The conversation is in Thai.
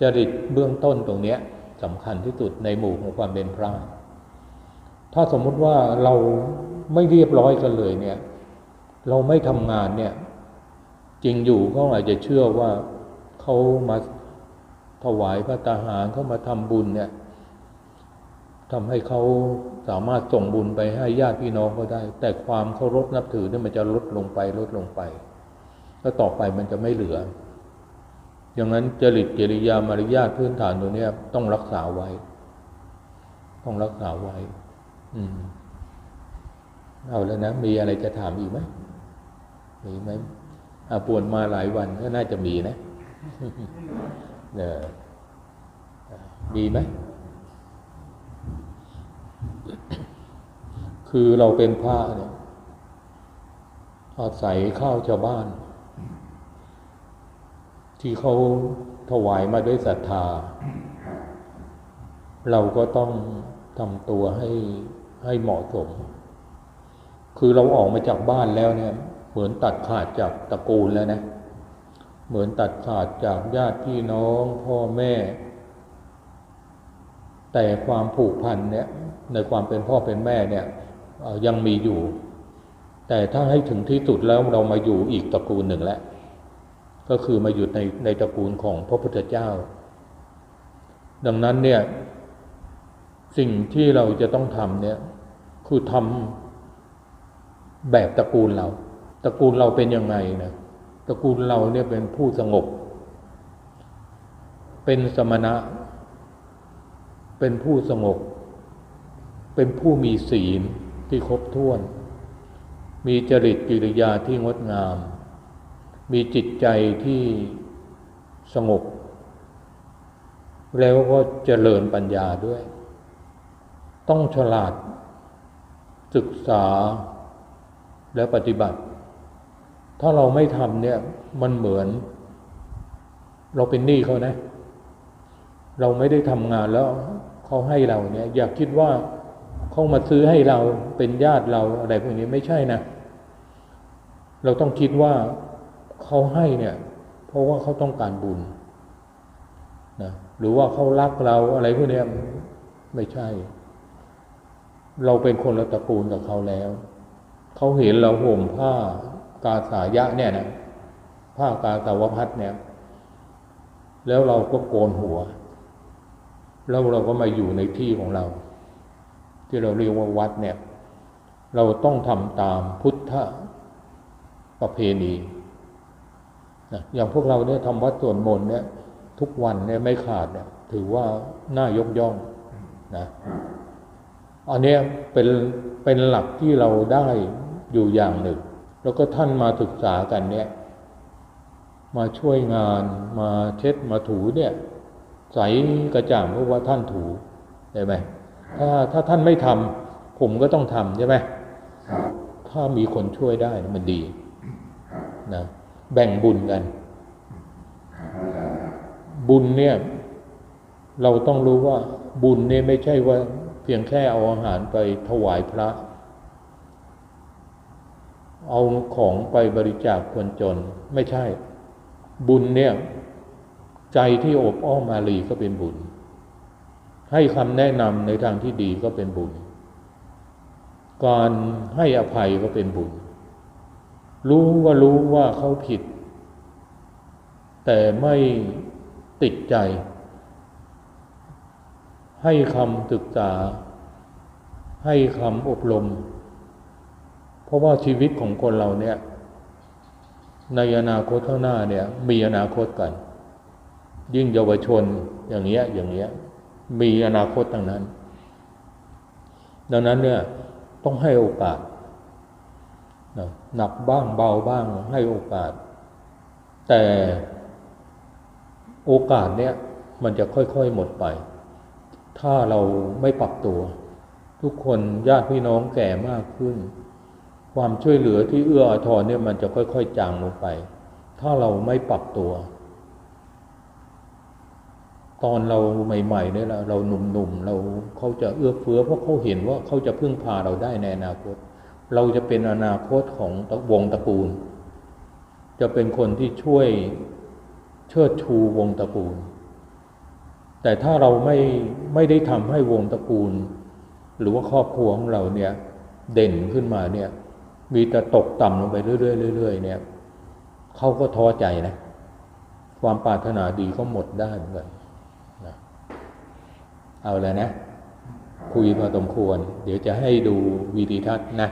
จริตเบื้องต้นตรงเนี้ยสำคัญที่สุดในหมู่ของความเป็นพระถ้าสมมุติว่าเราไม่เรียบร้อยกันเลยเนี่ย เราไม่ทำงานเนี่ย จริงอยู่ก็อาจจะเชื่อว่าเขามาถวายพระตาหารเขามาทำบุญเนี่ยทำให้เขาสามารถส่งบุญไปให้ญาติพี่น้องก็ได้ แต่ความเคารพนับถือเนี่ยมันจะลดลงไปลดลงไป แล้วต่อไปมันจะไม่เหลือ อย่างนั้นจริตกิริยามารยาทพื้นฐานตัวนี้ต้องรักษาไว้ ต้องรักษาไว้ อืม เอาแล้วนะ มีอะไรจะถามอีกไหมมีไหมอาปวนมาหลายวันก็น่าจะมีนะเนอมีไหม คือเราเป็นพระเนี่ยอาศัยข้าวชาวบ้าน ที่เขาถวายมาด้วยศรัทธา เราก็ต้องทำตัวให้ให้เหมาะสม คือเราออกมาจากบ้านแล้วเนี่ย เหมือนตัดขาดจากตระกูลแล้วนะ เหมือนตัดขาดจากญาติพี่น้องพ่อแม่ แต่ความผูกพันเนี่ย ในความเป็นพ่อเป็นแม่เนี่ยยังมีอยู่ แต่ถ้าให้ถึงที่สุดแล้วเรามาอยู่อีกตระกูลหนึ่งแล้ว ก็คือมาอยู่ในในตระกูลของพระพุทธเจ้า ดังนั้นเนี่ยสิ่งที่เราจะต้องทำเนี่ยคือทำแบบตระกูลเรา ตระกูลเราเป็นยังไงนะตระกูลเราเนี่ยเป็นผู้สงบ เป็นสมณะ เป็นผู้สงบ เป็นผู้มีศีลที่ครบถ้วน มีจริตกิริยาที่งดงาม มีจิตใจที่สงบ แล้วก็เจริญปัญญาด้วย ต้องฉลาด ศึกษาและปฏิบัติ ถ้าเราไม่ทำเนี่ยมันเหมือน เราเป็นหนี้เขานะ เราไม่ได้ทำงานแล้วเขาให้เราเนี่ย อยากคิดว่าเขามาซื้อให้เราเป็นญาติเราอะไรพวกนี้ไม่ใช่นะ เราต้องคิดว่า เขาให้เนี่ย เพราะว่าเขาต้องการบุญนะหรือว่าเขารักเราอะไรพวกนี้ไม่ใช่ เราเป็นคนละตระกูลกับเขาแล้ว เขาเห็นเราห่มผ้ากาสายะเนี่ยนะผ้ากาสาวพัดเนี่ย แล้วเราก็โกนหัว แล้วเราก็มาอยู่ในที่ของเรา ที่เราเรียกว่าวัดเนี่ย เราต้องทำตามพุทธประเพณี นะอย่างพวกเราเนี่ยทำวัดส่วนมนต์เนี่ย ทุกวันเนี่ยไม่ขาดเนี่ย ถือว่าน่ายกย่องนะอันนี้เป็นเป็นหลักที่เราได้อยู่อย่างหนึ่ง แล้วก็ท่านมาศึกษากันเนี่ย มาช่วยงานมาเช็ดมาถูเนี่ย ใสกระจ่างเพราะว่าท่านถูได้ไหมถ้าถ้าท่านไม่ทำผมก็ต้องทำใช่ไหมถ้ามีคนช่วยได้มันดีนะ แบ่งบุญกัน บุญเนี่ย เราต้องรู้ว่าบุญเนี่ยไม่ใช่ว่าเพียงแค่เอาอาหารไปถวายพระ เอาของไปบริจาคคนจน ไม่ใช่ บุญเนี่ย ใจที่อบอ้อมมาลีก็เป็นบุญ ให้คำแนะนำในทางที่ดีก็เป็นบุญ การให้อภัยก็เป็นบุญ รู้ว่ารู้ว่าเขาผิด แต่ไม่ติดใจ ให้คำศึกษา ให้คำอบรม เพราะว่าชีวิตของคนเราเนี่ย ในอนาคตข้างหน้าเนี่ย มีอนาคตกัน ยิ่งเยาวชนอย่างเงี้ยอย่างเงี้ย มีอนาคตทั้งนั้น ดังนั้นเนี่ยต้องให้โอกาส หนักบ้างเบาบ้างให้โอกาส แต่โอกาสเนี่ยมันจะค่อยๆหมดไป ถ้าเราไม่ปรับตัว ทุกคนญาติพี่น้องแก่มากขึ้น ความช่วยเหลือที่เอื้ออาทรเนี่ยมันจะค่อยๆจางลงไป ถ้าเราไม่ปรับตัว ตอนเราใหม่ๆเนี่ยเราหนุ่มๆเราเขาจะเอื้อเฟื้อเพราะเขาเห็นว่าเขาจะพึ่งพาเราได้ในอนาคต เราจะเป็นอนาคตของวงตระกูล จะเป็นคนที่ช่วยเชิดชูวงตระกูล แต่ถ้าเราไม่ไม่ได้ทำให้วงตระกูล หรือว่าครอบครัวของเราเนี่ยเด่นขึ้นมาเนี่ย มีแต่ตกต่ำลงไปเรื่อยๆเรื่อยๆเนี่ยเขาก็ท้อใจนะความปรารถนาดีก็หมดได้เหมือนกันนะเอาแล้วนะ คุยมาสมควร เดี๋ยวจะให้ดูวีดีทัศน์นะ